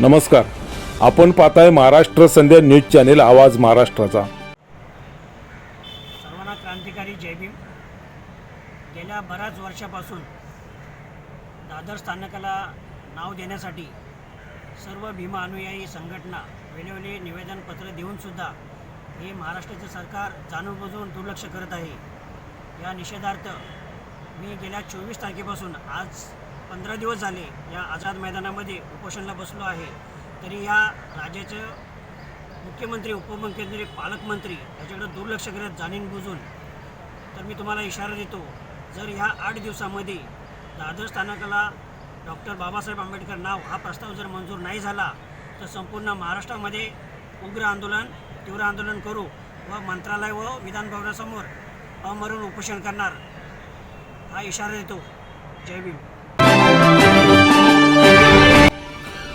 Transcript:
नमस्कार. आपण पाहताय महाराष्ट्र संध्या न्यूज चॅनेल आवाज महाराष्ट्राचा. सर्वांना क्रांतिकारी जय भीम. गेल्या बऱ्याच वर्षापासून दादर स्थानकाला नाव देण्यासाठी सर्व भीमा अनुयायी संघटना वेळोवेळी निवेदनपत्र देऊनसुद्धा हे महाराष्ट्राचे सरकार जाणून बुजून दुर्लक्ष करत आहे. या निषेधार्थ मी गेल्या चोवीस तारखेपासून आज पंधरा दिवस झाले या आझाद मैदानामध्ये उपोषणाला बसलो आहे. तरी या राज्याचं मुख्यमंत्री उपमुख्यमंत्री पालकमंत्री याच्याकडे दुर्लक्ष करत जाणीन बुजून तर मी तुम्हाला इशारा देतो जर ह्या आठ दिवसामध्ये दादर स्थानकाला डॉक्टर बाबासाहेब आंबेडकर नाव हा प्रस्ताव जर मंजूर नाही झाला तर संपूर्ण महाराष्ट्रामध्ये उग्र आंदोलन तीव्र आंदोलन करू व मंत्रालय व विधानभवनासमोर अमरून उपोषण करणार हा इशारा देतो. जय भीम.